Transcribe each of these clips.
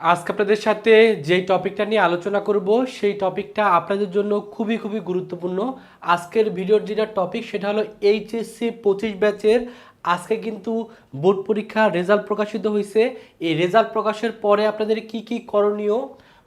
আজকে আপনাদের সাথে যেই টপিকটা নিয়ে আলোচনা করব, সেই টপিকটা আপনাদের জন্য খুবই খুবই গুরুত্বপূর্ণ। আজকের ভিডিওর যেটা টপিক, সেটা হলো এইচএসসি পঁচিশ ব্যাচের আজকে কিন্তু বোর্ড পরীক্ষার রেজাল্ট প্রকাশিত হয়েছে। এই রেজাল্ট প্রকাশের পরে আপনাদের কি কি করণীয়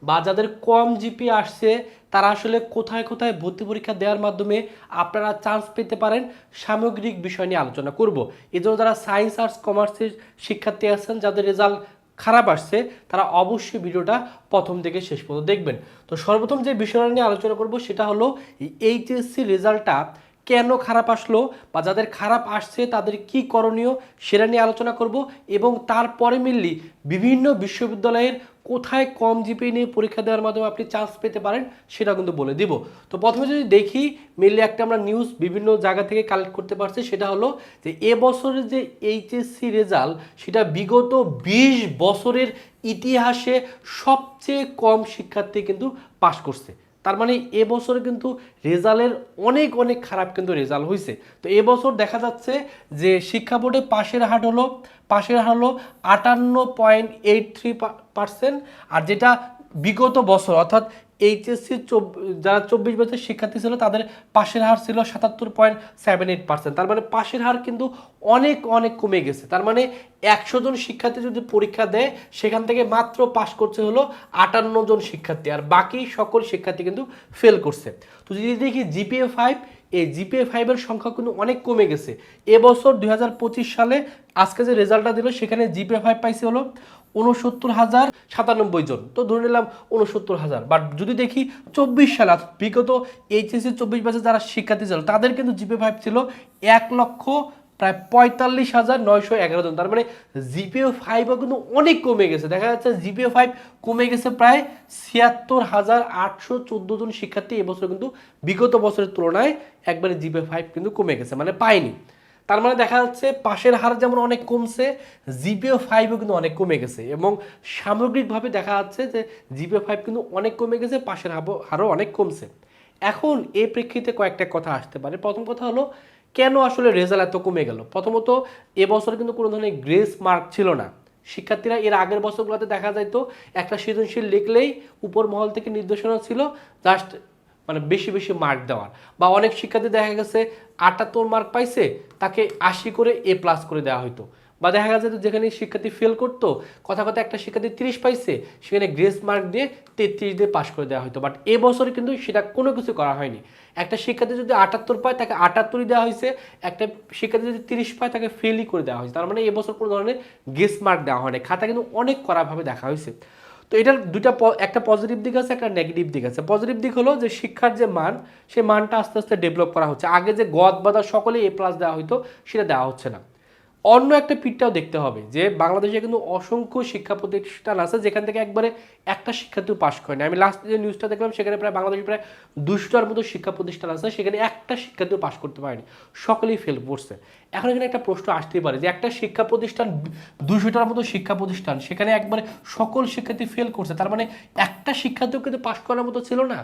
বা যাদের কম জিপি আসছে, তারা আসলে কোথায় কোথায় ভর্তি পরীক্ষা দেওয়ার মাধ্যমে আপনারা চান্স পেতে পারেন, সামগ্রিক বিষয় নিয়ে আলোচনা করব। এজন্য যারা সায়েন্স আর্টস কমার্সের শিক্ষার্থী আছেন, যাদের রেজাল্ট খারাপ আসছে, তারা অবশ্যই ভিডিওটা প্রথম থেকে শেষ পর্যন্ত দেখবেন। তো সর্বপ্রথম যে বিষয়টা নিয়ে আলোচনা করব সেটা হলো এইচএসসি রেজাল্টটা কেন খারাপ আসলো বা যাদের খারাপ আসছে তাদের কি করণীয় সেটা নিয়ে আলোচনা করব এবং তারপরে মিললি বিভিন্ন বিশ্ববিদ্যালয়ের কোথায় কম জিপি নিয়ে পরীক্ষা দেওয়ার মাধ্যমে আপনি চান্স পেতে পারেন, সেটা কিন্তু বলে দিব। তো প্রথমে যদি দেখি মেনলি একটা আমরা নিউজ বিভিন্ন জায়গা থেকে কালেক্ট করতে পারছি, সেটা হলো যে এবছরের যে এইচএসসি রেজাল্ট সেটা বিগত বিশ বছরের ইতিহাসে সবচেয়ে কম শিক্ষার্থী কিন্তু পাশ করছে। তার মানে এবছর কিন্তু রেজাল্টের অনেক অনেক খারাপ কিন্তু রেজাল্ট হয়েছে তো এবছর দেখা যাচ্ছে যে শিক্ষা বোর্ডে পাশের হার হলো, পাশের হার হলো আটান্ন পয়েন্ট এইট থ্রি পার্সেন্ট। আর যেটা বিগত বছর, অর্থাৎ এইচএসসি যারা চব্বিশ বছর শিক্ষার্থী ছিল, তাদের পাশের হার ছিল সাতাত্তর পয়েন্ট সেভেন এইট পার্সেন্ট। তার মানে পাশের হার কিন্তু অনেক অনেক কমে গেছে। তার মানে একশো জন শিক্ষার্থী যদি পরীক্ষা দেয়, সেখান থেকে মাত্র পাশ করছে হলো আটান্ন জন শিক্ষার্থী। আর বাকি সকল শিক্ষার্থী কিন্তু ফেল করছে। তো যদি দেখি জিপিএ ফাইভ এই জিপিএ ফাইভের সংখ্যা কিন্তু অনেক কমে গেছে। এবছর দুই হাজার পঁচিশ সালে আজকে যে রেজাল্টটা দিল, সেখানে জিপিএ ফাইভ পাইছে হলো উনসত্তর হাজার সাতানব্বই জন। তো ধরে নিলাম উনসত্তর হাজার। বাট যদি দেখি চব্বিশ সালে বিগত এইচএসসি চব্বিশ বছর যারা শিক্ষার্থী ছিল, তাদের কিন্তু জিপে ফাইভ ছিল এক লক্ষ প্রায় পঁয়তাল্লিশ হাজার নয়শো এগারো জন। তার মানে জিপিও ফাইভও কিন্তু অনেক কমে গেছে। দেখা যাচ্ছে জিপিও ফাইভ কমে গেছে প্রায় ছিয়াত্তর হাজার আটশো চোদ্দ জন শিক্ষার্থী এবছর কিন্তু বিগত বছরের তুলনায় একবারে জিপিও ফাইভ কিন্তু কমে গেছে মানে পায়নি। তার মানে দেখা যাচ্ছে পাশের হার যেমন অনেক কমছে, জিপিও ফাইভও কিন্তু অনেক কমে গেছে এবং সামগ্রিকভাবে দেখা যাচ্ছে যে জিপিও ফাইভ কিন্তু অনেক কমে গেছে, পাশের হারও অনেক কমছে। এখন এ প্রেক্ষিতে কয়েকটা কথা আসতে পারে। প্রথম কথা হলো কেন আসলে রেজাল্ট এত কমে গেল? প্রথমত এবছর কিন্তু কোনো ধরনের গ্রেস মার্ক ছিল না। শিক্ষার্থীরা এর আগের বছরগুলোতে দেখা যাইতো, একটা সৃজনশীল লিখলেই উপর মহল থেকে নির্দেশনা ছিল জাস্ট মানে বেশি বেশি মার্ক দেওয়ার। বা অনেক শিক্ষার্থী দেখা গেছে আটাত্তর মার্ক পাইছে, তাকে আশি করে এ প্লাস করে দেওয়া হতো বা দেখা গেছে যেখানে শিক্ষার্থী ফেল করতো, কথা কথা একটা শিক্ষার্থী তিরিশ পাইছে, সেখানে গ্রেস মার্ক দিয়ে তেত্রিশ দিয়ে পাশ করে দেওয়া হতো বাট এবছর কিন্তু সেটা কোনো কিছু করা হয়নি। একটা শিক্ষার্থী যদি আটাত্তর পায়, তাকে আটাত্তরই দেওয়া হয়েছে একটা শিক্ষার্থী যদি তিরিশ পায়, তাকে ফেলই করে দেওয়া হয়েছে তার মানে এবছর কোনো ধরনের গেস মার্ক দেওয়া হয়নি। খাতা কিন্তু অনেক কড়াভাবে দেখা হয়েছে তো এটার দুইটা প- একটা পজিটিভ দিক আছে, একটা নেগেটিভ দিক আছে। পজিটিভ দিক হলো যে শিক্ষার যে মান সেই মানটা আস্তে আস্তে ডেভেলপ করা হচ্ছে। আগে যে গদ বাদা সকলে এ প্লাস দেওয়া হতো সেটা দেওয়া হচ্ছে না। অন্য একটা পিঠটাও দেখতে হবে, যে বাংলাদেশে কিন্তু অসংখ্য শিক্ষা প্রতিষ্ঠান আছে যেখান থেকে একবারে একটা শিক্ষার্থীও পাশ করে না আমি লাস্ট যে নিউজটা দেখলাম, সেখানে প্রায় বাংলাদেশে প্রায় দুশোটার মতো শিক্ষা প্রতিষ্ঠান আছে, সেখানে একটা শিক্ষার্থীও পাশ করতে পারেনি। সকলেই ফেল করছে। এখন এখানে একটা প্রশ্ন আসতেই পারে, যে একটা শিক্ষা প্রতিষ্ঠান দুশোটার মতো শিক্ষা প্রতিষ্ঠান সেখানে একবারে সকল শিক্ষার্থী ফেল করছে, তার মানে একটা শিক্ষার্থীও কিন্তু পাশ করার মতো ছিল না?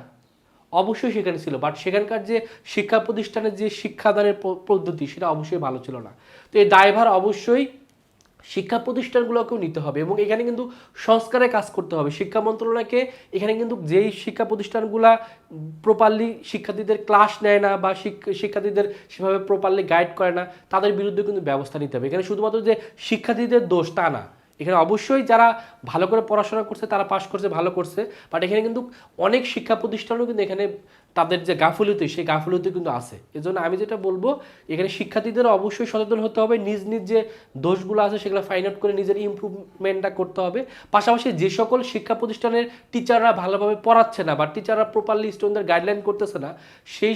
অবশ্যই সেখানে ছিল বাট সেখানকার যে শিক্ষা প্রতিষ্ঠানের যে শিক্ষাদানের পদ্ধতি সেটা অবশ্যই ভালো ছিল না। তো এই দায়ভার অবশ্যই শিক্ষা প্রতিষ্ঠানগুলোকেও নিতে হবে এবং এখানে কিন্তু সংস্কারে কাজ করতে হবে। শিক্ষা মন্ত্রণালয়কে এখানে কিন্তু যেই শিক্ষা প্রতিষ্ঠানগুলা প্রপারলি শিক্ষার্থীদের ক্লাস নেয় না বা শিক্ষার্থীদের সেভাবে প্রপারলি গাইড করে না, তাদের বিরুদ্ধে কিন্তু ব্যবস্থা নিতে হবে। এখানে শুধুমাত্র যে শিক্ষার্থীদের দোষ তা না এখানে অবশ্যই যারা ভালো করে পড়াশোনা করছে, তারা পাশ করছে, ভালো করছে। বাট এখানে কিন্তু অনেক শিক্ষা প্রতিষ্ঠানও কিন্তু এখানে তাদের যে গাফিলতি, সেই গাফিলতি কিন্তু আছে। এজন্য আমি যেটা বলব, এখানে শিক্ষার্থীদের অবশ্যই সচেতন হতে হবে। নিজ নিজ যে দোষগুলো আছে, সেগুলো ফাইন্ড আউট করে নিজের ইমপ্রুভমেন্টটা করতে হবে। পাশাপাশি যে সকল শিক্ষা প্রতিষ্ঠানের টিচাররা ভালোভাবে পড়াচ্ছে না বা টিচাররা প্রপারলি স্টুডেন্টদের গাইডলাইন করতেছে না, সেই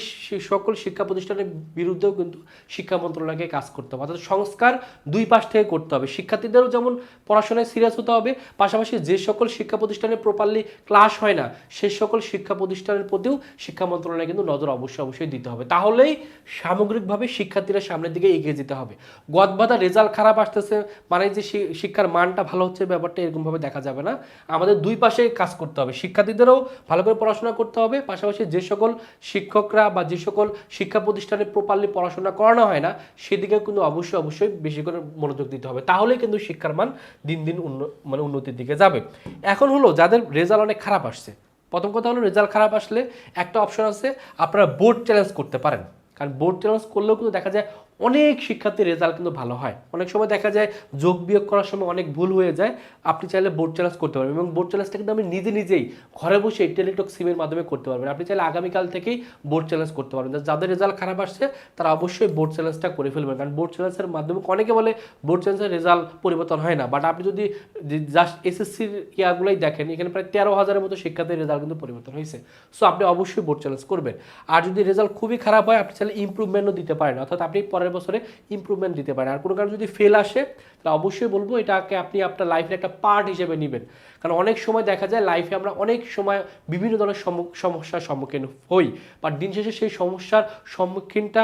সকল শিক্ষা প্রতিষ্ঠানের বিরুদ্ধেও কিন্তু শিক্ষা মন্ত্রণালয়কে কাজ করতে হবে। অর্থাৎ সংস্কার দুই পাশ থেকে করতে হবে। শিক্ষার্থীদেরও যেমন পড়াশোনায় সিরিয়াস হতে হবে, পাশাপাশি যে সকল শিক্ষা প্রতিষ্ঠানে প্রপারলি ক্লাস হয় না সেই সকল শিক্ষা প্রতিষ্ঠানের প্রতিও শিক্ষা মন্ত্রণালয় কিন্তু নজর অবশ্যই অবশ্যই দিতে হবে। তাহলেই সামগ্রিকভাবে শিক্ষার্থীরা সামনের দিকে এগিয়ে যেতে হবে। গদবাদা রেজাল্ট খারাপ আসতেছে মানে যে শিক্ষার মানটা ভালো হচ্ছে ব্যাপারটা এরকমভাবে দেখা যাবে না। আমাদের দুই পাশে কাজ করতে হবে। শিক্ষার্থীদেরও ভালো করে পড়াশোনা করতে হবে, পাশাপাশি যে সকল শিক্ষকরা বা যে সকল শিক্ষা প্রতিষ্ঠানে প্রপারলি পড়াশোনা করানো হয় না সেদিকে কিন্তু অবশ্যই অবশ্যই বেশি করে মনোযোগ দিতে হবে। তাহলেই কিন্তু শিক্ষার মান দিন দিন মানে উন্নতির দিকে যাবে। এখন হলো যাদের রেজাল্ট অনেক খারাপ আসছে প্রথম কথা হলো রেজাল্ট খারাপ আসলে একটা অপশন আছে, আপনারা বোর্ড চ্যালেঞ্জ করতে পারেন। কারণ বোর্ড চ্যালেঞ্জ করলেও কিন্তু দেখা যায় অনেক শিক্ষার্থীর রেজাল্ট কিন্তু ভালো হয়। অনেক সময় দেখা যায় যোগ বিয়োগ করার সময় অনেক ভুল হয়ে যায়, আপনি চাইলে বোর্ড চ্যালেঞ্জ করতে পারবেন এবং বোর্ড চ্যালেঞ্জটা কিন্তু আমি নিজে নিজেই ঘরে বসে টেলিটক সিমের মাধ্যমে করতে পারবেন। আপনি চাইলে আগামীকাল থেকেই বোর্ড চ্যালেঞ্জ করতে পারবেন। যাদের রেজাল্ট খারাপ আসছে, তারা অবশ্যই বোর্ড চ্যালেঞ্জটা করে ফেলবেন। কারণ বোর্ড চ্যালেঞ্জের মাধ্যমে অনেকে বলে বোর্ড চ্যালেঞ্জের রেজাল্ট পরিবর্তন হয় না। বাট আপনি যদি জাস্ট এসএসসির ইয়াগুলোই দেখেন, এখানে প্রায় তেরো হাজারের মতো শিক্ষার্থীর রেজাল্ট কিন্তু পরিবর্তন হয়েছে। সো আপনি অবশ্যই বোর্ড চ্যালেঞ্জ করবেন। আর যদি রেজাল্ট খুবই খারাপ হয়, আপনি চাইলে ইম্প্রুভমেন্টও দিতে পারেন। অর্থাৎ আপনি পরের বছরে ইম্প্রুভমেন্ট দিতে পারে। আর কোনো কারণে যদি ফেল আসে, তাহলে অবশ্যই বলব এটাকে আপনি আপনার লাইফের একটা পার্ট হিসেবে নেবেন। কারণ অনেক সময় দেখা যায় লাইফে আমরা অনেক সময় বিভিন্ন ধরনের সমস্যার সম্মুখীন হই। বা দিন শেষে সেই সমস্যার সম্মুখীনটা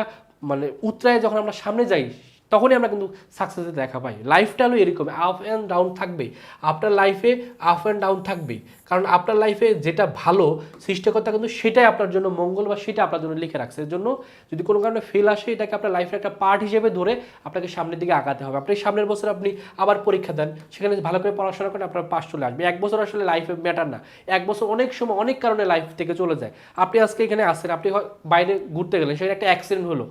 মানে উত্তরায় যখন আমরা সামনে যাই তখনই আমরা কিন্তু সাকসেসে দেখা পাই। লাইফটা হলো এরকম আপ অ্যান্ড ডাউন থাকবেই। আপনার লাইফে আপ অ্যান্ড ডাউন থাকবেই। কারণ আপনার লাইফে যেটা ভালো, সৃষ্টিকর্তা কিন্তু সেটাই আপনার জন্য মঙ্গল বা সেটা আপনার জন্য লিখে রাখছে। এর জন্য যদি কোনো কারণে ফেল আসে, এটাকে আপনার লাইফের একটা পার্ট হিসেবে ধরে আপনাকে সামনের দিকে আগাতে হবে। আপনি সামনের বছর আপনি আবার পরীক্ষা দেন, সেখানে ভালো করে পড়াশোনা করেন, আপনার পাস চলে আসবে। এক বছর আসলে লাইফে ম্যাটার না। এক বছর অনেক সময় অনেক কারণে লাইফ থেকে চলে যায়। আপনি আজকে এখানে আসেন, আপনি বাইরে ঘুরতে গেলেন সেটা একটা অ্যাক্সিডেন্ট হলো।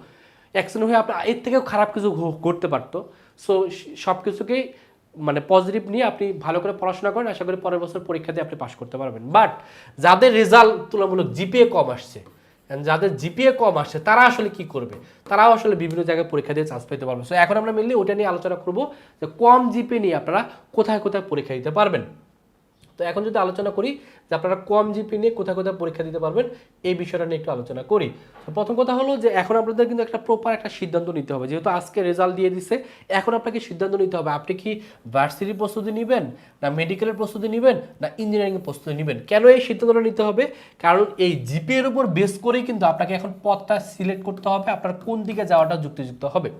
অ্যাক্সিডেন্ট হয়ে আপনার এর থেকেও খারাপ কিছু ঘটতে পারতো। সো সব কিছুকেই মানে পজিটিভ নিয়ে আপনি ভালো করে পড়াশোনা করেন, আশা করি পরের বছর পরীক্ষা দিয়ে আপনি পাশ করতে পারবেন। বাট যাদের রেজাল্ট তুলনামূলক জিপিএ কম আসছে যাদের জিপিএ কম আসছে, তারা আসলে কি করবে? তারাও আসলে বিভিন্ন জায়গায় পরীক্ষা দিয়ে চান্স পেতে পারবে। সো এখন আমরা মেনলি ওটা নিয়ে আলোচনা করব যে কম জিপিএ নিয়ে আপনারা কোথায় কোথায় পরীক্ষা দিতে পারবেন। তো এখন যদি আলোচনা করি যে আপনারা কম জিপি নিয়ে কোথায় কোথায় পরীক্ষা দিতে পারবেন, এই বিষয়টা নিয়ে একটু আলোচনা করি। তো প্রথম কথা হলো যে এখন আপনাদের কিন্তু একটা প্রপার একটা সিদ্ধান্ত নিতে হবে। যেহেতু আজকে রেজাল্ট দিয়ে দিছে, এখন আপনাকে সিদ্ধান্ত নিতে হবে, আপনি কি ভার্সিটির প্রস্তুতি নেবেন, না মেডিকেলের প্রস্তুতি নেবেন, না ইঞ্জিনিয়ারিংয়ের প্রস্তুতি নেবেন? কেন এই সিদ্ধান্তটা নিতে হবে? কারণ এই জিপি এর উপর বেস করেই কিন্তু আপনাকে এখন পথটা সিলেক্ট করতে হবে, আপনার কোন দিকে যাওয়াটা যুক্তিযুক্ত হবে।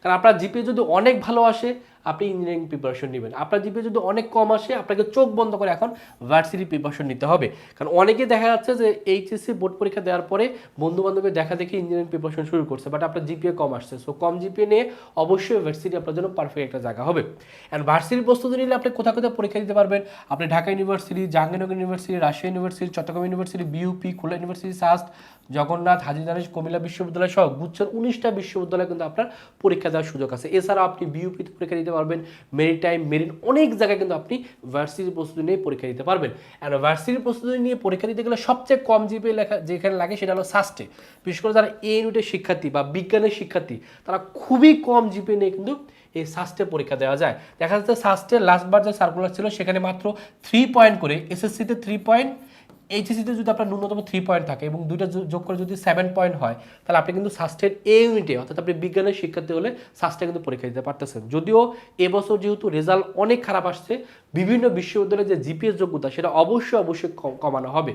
কারণ আপনার জিপি যদি অনেক ভালো আসে আপনি ইঞ্জিনিয়ারিং প্রিপারেশন নেবেন। আপনার জিপি যদি অনেক কম আসে, আপনাকে চোখ বন্ধ করে এখন ভার্সিটি প্রিপারেশন নিতে হবে। কারণ অনেকে দেখা যাচ্ছে যে এইচএসসি বোর্ড পরীক্ষা দেওয়ার পরে বন্ধু বান্ধবের দেখা দেখে ইঞ্জিনিয়ারিং প্রিপারেশন শুরু করছে বাট আপনার জিপিএ কম আসছে। সো কম জিপিএ নিয়ে অবশ্যই ভার্সিটি আপনার জন্য পারফেক্ট একটা জায়গা হবে। অ্যান্ড ভার্সিটির প্রস্তুতি নিলে আপনি কোথাও কোথাও পরীক্ষা দিতে পারবেন? আপনি Dhaka University Jahangirnagar University Rajshahi University Chittagong University BUP Khulna University SUST Jagannath Haji Danesh Comilla বিশ্ববিদ্যালয় সহ গুচ্ছের উনিশটা বিশ্ববিদ্যালয়ে কিন্তু আপনার পরীক্ষা দেওয়ার সুযোগ আছে। এছাড়াও আপনি বিউপিতে পরীক্ষা দিতে পারবেন। মেরিটাইম মেরিন অনেক জায়গায় কিন্তু আপনি ভার্সিটির প্রস্তুতি নিয়ে পরীক্ষা দিতে পারবেন। অ্যান্ড ভার্সিটির প্রস্তুতি নিয়ে পরীক্ষা দিতে গেলে সবচেয়ে কম জিপে লেখা, যেখানে লাগে সেটা হলো সাস্টে বিশেষ করে যারা এ ইউনিটের শিক্ষার্থী বা বিজ্ঞানের শিক্ষার্থী, তারা খুবই কম জিপে নিয়ে কিন্তু এই সাস্টে পরীক্ষা দেওয়া যায়। দেখা যাচ্ছে সাস্টের লাস্টবার যে সার্কুলার ছিল, সেখানে মাত্র থ্রি পয়েন্ট করে এসএসসিতে থ্রি পয়েন্ট এইচএসিতে যদি আপনার ন্যূনতম থ্রি পয়েন্ট থাকে এবং দুইটা যোগ করে যদি সেভেন পয়েন্ট হয়, তাহলে আপনি কিন্তু সাস্টের এ ইউনিটে অর্থাৎ আপনি বিজ্ঞানের শিক্ষার্থী হলে সাস্টে কিন্তু পরীক্ষা দিতে পারতেছেন। যদিও এবছর যেহেতু রেজাল্ট অনেক খারাপ আসছে, বিভিন্ন বিশ্ববিদ্যালয়ের যে জিপিএস যোগ্যতা, সেটা অবশ্যই অবশ্যই কমানো হবে।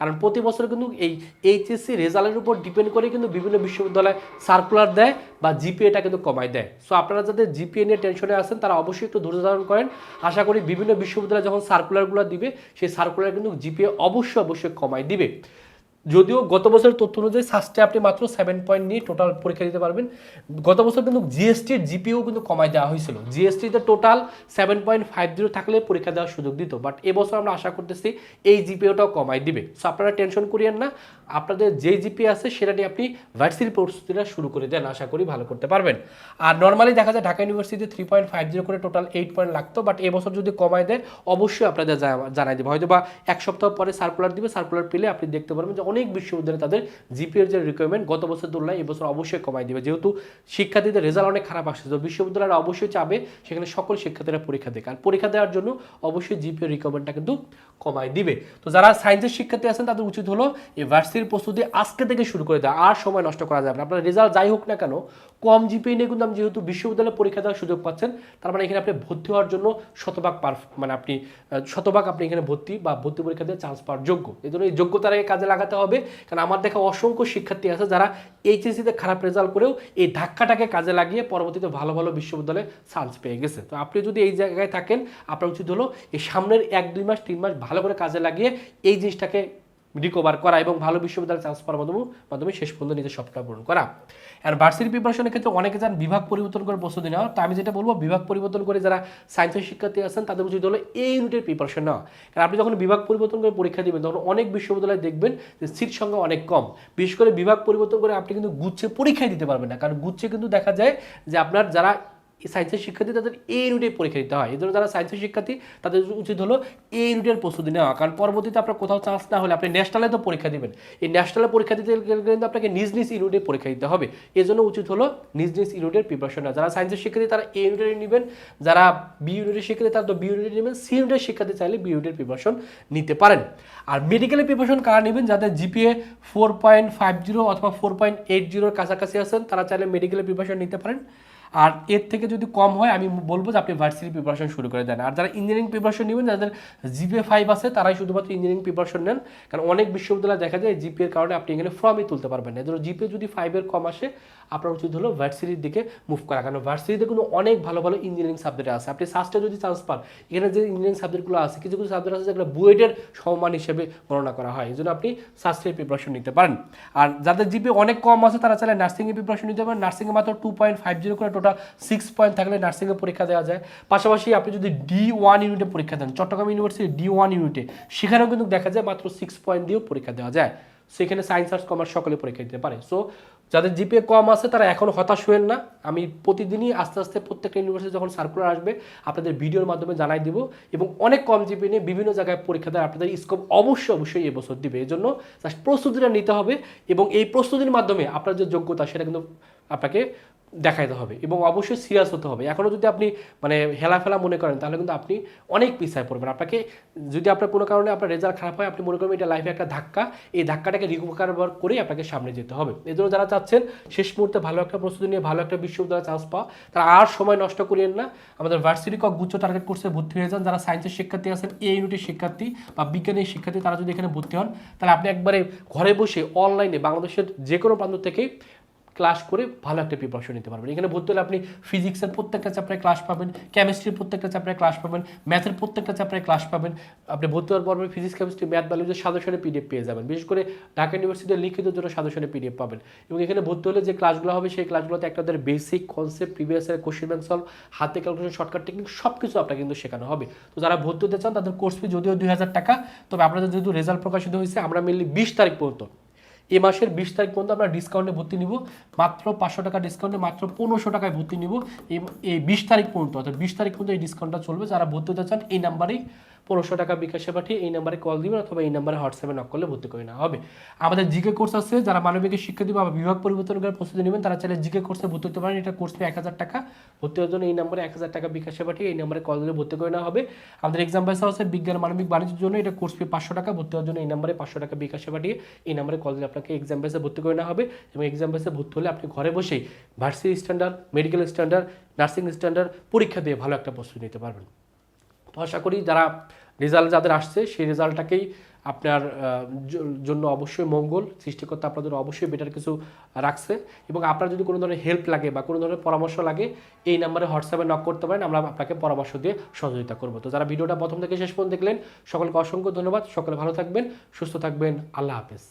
কারণ প্রতি বছর কিন্তু এই এইচএসসি রেজাল্টের উপর ডিপেন্ড করে কিন্তু বিভিন্ন বিশ্ববিদ্যালয় সার্কুলার দেয় বা জিপিএটা কিন্তু কমায় দেয়। সো আপনারা যাদের জিপিএ নিয়ে টেনশনে আছেন, তারা অবশ্যই একটু ধৈর্য ধারণ করেন। আশা করি বিভিন্ন বিশ্ববিদ্যালয় যখন সার্কুলারগুলো দিবে, সেই সার্কুলার কিন্তু জিপিএ অবশ্যই অবশ্যই কমায় দিবে। যদিও গত বছরের তথ্য অনুযায়ী সাস্টে আপনি মাত্র সেভেন পয়েন্ট নিয়ে টোটাল পরীক্ষা দিতে পারবেন। গত বছর কিন্তু জিএসটির জিপিও কিন্তু কমায় দেওয়া হয়েছিল। জিএসটিতে total seven point five zero থাকলে পরীক্ষা দেওয়ার সুযোগ দিত। বাট এবছর আমরা আশা করতেছি এই জিপিওটাও কমায় দিবে। সো আপনারা টেনশন করিয়েন না। আপনাদের যে জিপি আছে সেটা নিয়ে আপনি ভার্সিটি প্রস্তুতিটা শুরু করে দেন। আশা করি ভালো করতে পারবেন। আর নর্মালি দেখা যায় ঢাকা ইউনিভার্সিটিতে থ্রি পয়েন্ট ফাইভ জিরো করে টোটাল এইট পয়েন্ট লাগতো। বাট এবছর যদি কমায় দেয় অবশ্যই আপনাদের জানাই দেবে। হয়তো বা এক সপ্তাহ পরে সার্কুলার দিবে। সার্কুলার পেলে আপনি দেখতে পারবেন যে অনেক বিশ্ববিদ্যালয়ে তাদের জিপিএর যে রিকোয়ারমেন্ট গত বছর তুলনায় এবছর অবশ্যই কমাই দিবে। যেহেতু শিক্ষার্থীদের রেজাল্ট অনেক খারাপ আসছে, তো বিশ্ববিদ্যালয়রা অবশ্যই চাবে সেখানে সকল শিক্ষার্থীরা পরীক্ষা দেয় আর পরীক্ষা দেওয়ার জন্য অবশ্যই জিপিএর রিকোয়ারমেন্টটা কিন্তু কমাই দিবে। তো যারা সায়েন্সের শিক্ষার্থী আছেন, তাদের উচিত হলো এই ভার্সিটির প্রস্তুতি আজকে থেকে শুরু করে দেওয়া। আর সময় নষ্ট করা যাবে না। আপনার রেজাল্ট যাই হোক না কেন, কম জিপিএ নিয়ে কিন্তু আপনি যেহেতু বিশ্ববিদ্যালয়ে পরীক্ষা দেওয়ার সুযোগ পাচ্ছেন, তার মানে এখানে আপনি ভর্তি হওয়ার জন্য শতভাগ পার মানে আপনি শতভাগ আপনি এখানে ভর্তি বা ভর্তি পরীক্ষা দিয়ে চান্স পাওয়ার যোগ্য। এই জন্য এই যোগ্যতাটাকে কাজে লাগাতে হবে। কারণ আমার দেখা অসংখ্য শিক্ষার্থী আছে যারা এইচএসিতে খারাপ রেজাল্ট করেও এই ধাক্কাটাকে কাজে লাগিয়ে পরবর্তীতে ভালো ভালো বিশ্ববিদ্যালয়ে চান্স পেয়ে গেছে। তো আপনি যদি এই জায়গায় থাকেন, আপনার উচিত হলো এই সামনের এক দুই মাস, তিন মাস ভালো করে কাজে লাগিয়ে এই জিনিসটাকে রিকভার করা এবং ভালো বিশ্ববিদ্যালয়ে চান্স পাওয়ার মাধ্যমে মাধ্যমে শেষ পর্যন্ত নিজের স্বপ্নটা পূরণ করা। আর ভার্সিটি প্রিপারেশনের ক্ষেত্রে অনেকে যান বিভাগ পরিবর্তন করে প্রস্তুতি নেওয়া, তো আমি যেটা বলব, বিভাগ পরিবর্তন করে যারা সায়েন্সের শিক্ষার্থী আছেন, তাদের উচিত হলো এই ইউনিটের প্রিপারেশন নেওয়া। কারণ আপনি যখন বিভাগ পরিবর্তন করে পরীক্ষা দিবেন, তখন অনেক বিশ্ববিদ্যালয়ে দেখবেন যে সিট সংখ্যা অনেক কম। বিশেষ করে বিভাগ পরিবর্তন করে আপনি কিন্তু গুচ্ছে পরীক্ষায় দিতে পারবেন না। কারণ গুচ্ছে কিন্তু দেখা যায় যে আপনার যারা সায়েন্সের শিক্ষার্থী তাদের এ ইউনিটে পরীক্ষা দিতে হয়। এই জন্য যারা সায়েন্সের শিক্ষার্থী, তাদের উচিত হলো এ ইউনিটের প্রস্তুতি নেওয়া। কারণ পরবর্তীতে আপনার কোথাও চান্স না হলে আপনি ন্যাশনালে তো পরীক্ষা দিবেন। এই ন্যাশনালে পরীক্ষা দিতে গেলে কিন্তু আপনাকে নিজ নিজ ইউনিটে পরীক্ষা দিতে হবে। এই জন্য উচিত হলো নিজ নিজ ইউনিটের প্রিপারেশন নেওয়া। যারা সায়েন্সের শিক্ষার্থী, তারা এ ইউনিটে নেবেন। যারা বি ইউনিটের শিক্ষার্থী, তারা তো বি ইউনিটে নেবেন। সি ইউনিটের শিক্ষার্থী চাইলে বি ইউনিটের প্রিপারেশন নিতে পারেন। আর মেডিকেলের প্রিপারেশন কারা নেবেন? যাদের GPA four point five zero অথবা ফোর পয়েন্ট এইট জিরোর কাছাকাছি আছেন, তারা চাইলে মেডিকেলের প্রিপারেশন নিতে পারেন। আর এর থেকে যদি কম হয়, আমি বলব যে আপনি ভার্সিটি প্রিপারেশন শুরু করে দেন। আর যারা ইঞ্জিনিয়ারিং প্রিপারেশন নেবেন, যাদের জিপিএ ফাইভ আছে, তারাই শুধুমাত্র ইঞ্জিনিয়ারিং প্রিপারেশন নেন। কারণ অনেক বিশ্ববিদ্যালয় দেখা যায় জিপিএর কারণে আপনি এখানে ফর্মই তুলতে পারবেন না। ধরো জিপিএ যদি ফাইভের কম আসে আপনার উচিত হলো ভার্সিটির দিকে মুভ করা। কারণ ভার্সিটিতে কিন্তু অনেক ভালো ভালো ইঞ্জিনিয়ারিং সাবজেক্ট আছে। আপনি সাস্টে যদি চান্স পান, এখানে যে ইঞ্জিনিয়ারিং সাবজেক্টগুলো আছে, কিছু কিছু সাবজেক্ট আছে যেগুলো বুয়েটের সমমান হিসেবে গণনা করা হয়। এই জন্য আপনি সাস্টের প্রিপারেশন নিতে পারেন। আর যাদের জিপি অনেক কম আছে, তারা চাইলে নার্সিংয়ে প্রিপারেশন নিতে পারেন। নার্সিংয়ে মাত্র টু পয়েন্ট ফাইভ জিরো করে টোটাল সিক্স পয়েন্ট থাকলে নার্সিংয়ে পরীক্ষা দেওয়া যায়। পাশাপাশি আপনি যদি ডি ওয়ান ইউনিটে পরীক্ষা দেন, চট্টগ্রাম ইউনিভার্সিটি ডি ওয়ান ইউনিটে সেখানেও কিন্তু দেখা যায় মাত্র সিক্স পয়েন্ট দিয়েও পরীক্ষা দেওয়া যায়। সেখানে সায়েন্স আর্টস কমার্স সকলে পরীক্ষা দিতে পারে। সো যাদের জিপিএ কম আছে, তারা এখন হতাশ হয়েন না। আমি প্রতিদিনই আস্তে আস্তে প্রত্যেকটা ইউনিভার্সিটি যখন সার্কুলার আসবে, আপনাদের ভিডিওর মাধ্যমে জানাই দিব এবং অনেক কম জিপিএ নিয়ে বিভিন্ন জায়গায় পরীক্ষা দেয় আপনাদের স্কোপ অবশ্যই অবশ্যই এবছর দিবে। এই জন্য জাস্ট প্রস্তুতিটা নিতে হবে এবং এই প্রস্তুতির মাধ্যমে আপনার যে যোগ্যতা, সেটা কিন্তু আপনাকে দেখাইতে হবে এবং অবশ্যই সিরিয়াস হতে হবে। এখনও যদি আপনি মানে হেলাফেলা মনে করেন, তাহলে কিন্তু আপনি অনেক পিছায় পড়বেন। আপনাকে যদি আপনার কোনো কারণে আপনার রেজাল্ট খারাপ হয়, আপনি মনে করবেন এটা লাইফে একটা ধাক্কা, এই ধাক্কাটাকে রিকভার করেই আপনাকে সামনে যেতে হবে। এই জন্য যারা চাচ্ছেন, শেষ মুহূর্তে ভালো একটা প্রস্তুতি নিয়ে, ভালো একটা বিশ্ববিদ্যালয়ে চান্স পাওয়া, তারা আর সময় নষ্ট করিয়েন না। আমাদের ভার্সিটি কক গুচ্ছ টার্গেট কোর্সে ভর্তি হয়ে যান। যারা সায়েন্সের শিক্ষার্থী আছেন এই ইউনিটের শিক্ষার্থী বা বিজ্ঞানের শিক্ষার্থী, তারা যদি এখানে ভর্তি হন, তাহলে আপনি একবারে ঘরে বসে অনলাইনে বাংলাদেশের যে কোনো প্রান্ত থেকেই ক্লাস করে ভালো একটা প্রিপারেশন নিতে পারবেন। এখানে ভর্তি হলে আপনি ফিজিক্সের প্রত্যেকটা চ্যাপ্টারে ক্লাস পাবেন কেমিস্ট্রির প্রত্যেকটা চ্যাপ্টারে ক্লাস পাবেন ম্যাথের প্রত্যেকটা চ্যাপ্টারে ক্লাস পাবেন। আপনি ভর্তি হওয়ার পর ফিজিক্স কেমিস্ট্রি ম্যাথ বায়োলজির সাজেশনে পিডিএফ পেয়ে যাবেন। বিশেষ করে ঢাকা ইউনিভার্সিটির লিখিত জন্য সাজেশনে পিডিএফ পাবেন। এবং এখানে ভর্তি হলে যে ক্লাসগুলো হবে, সেই ক্লাসগুলোতে একটা তাদের বেসিক কনসেপ্ট প্রিভিয়াস এর কোশ্চেন ব্যাংক সলভ হাতে ক্যালকুলেশন শর্টকাট টেকনিক সব কিছু আপনাকে কিন্তু শেখানো হবে। তো যারা ভর্তি হতে চান, তাদের কোর্স ফি যদিও দুই হাজার টাকা, তবে আপনাদের যেহেতু রেজাল্ট প্রকাশিত হয়েছে, আমরা মেনলি বিশ তারিখ পর্যন্ত এই মাসের বিশ তারিখ পর্যন্ত আমরা ডিসকাউন্টে ভর্তি নিব। মাত্র পাঁচশো টাকা ডিসকাউন্টে মাত্র পনেরোশো টাকায় ভর্তি নিব। এই বিশ তারিখ পর্যন্ত, অর্থাৎ বিশ তারিখ পর্যন্ত এই ডিসকাউন্টটা চলবে। যারা ভর্তি হতে চান, এই নাম্বারেই পনেরোশো টাকা বিকাশে পাঠিয়ে এই নাম্বারে কল দিবেন অথবা এই নাম্বারে হোয়াটসঅ্যাপে নক করলে ভর্তি করে নেওয়া হবে। আমাদের জিকে কোর্স আছে, যারা মানবিকের দিবে বা বিভাগ পরিবর্তন করে প্রস্তুতি নেবেন, তারা চাইলে জিকে কোর্সে ভর্তি হতে পারেন। এটা কোর্স এক হাজার টাকা। ভর্তি হওয়ার জন্য এই নাম্বারে এক হাজার টাকা বিকাশে পাঠিয়ে এই নাম্বারে কল দিলে ভর্তি করে নেওয়া হবে। আমাদের এক্সাম পয়সা আছে বিজ্ঞান, মানবিক, বাণিজ্যের জন্য এটা কোর্স ফি পাঁচশো টাকা। ভর্তি হওয়ার জন্য এই নাম্বারে পাঁচশো টাকা বিকাশে পাঠিয়ে এই নাম্বারে কল দিলে আপনাকে এক্সাম পয়সা ভর্তি করে নেওয়া হবে। এবং এক্সাম পয়সা ভর্তি হলে আপনি ঘরে বসেই varsity standard medical standard nursing standard পরীক্ষা দিয়ে ভালো একটা প্রস্তুতি নিতে পারবেন। আশা করি যারা রেজাল্ট যাদের আসছে, সেই রেজাল্টটাকেই আপনার জন্য অবশ্যই মঙ্গল। সৃষ্টিকর্তা আপনাদের অবশ্যই বেটার কিছু রাখছে। এবং আপনার যদি কোনো ধরনের হেল্প লাগে বা কোনো ধরনের পরামর্শ লাগে, এই নাম্বারে হোয়াটসঅ্যাপে নক করতে পারেন। আমরা আপনাকে পরামর্শ দিয়ে সহযোগিতা করব। তো যারা ভিডিওটা প্রথম থেকে শেষ পর্যন্ত দেখলেন, সকলকে অসংখ্য ধন্যবাদ। সকলে ভালো থাকবেন, সুস্থ থাকবেন। আল্লাহ হাফেজ।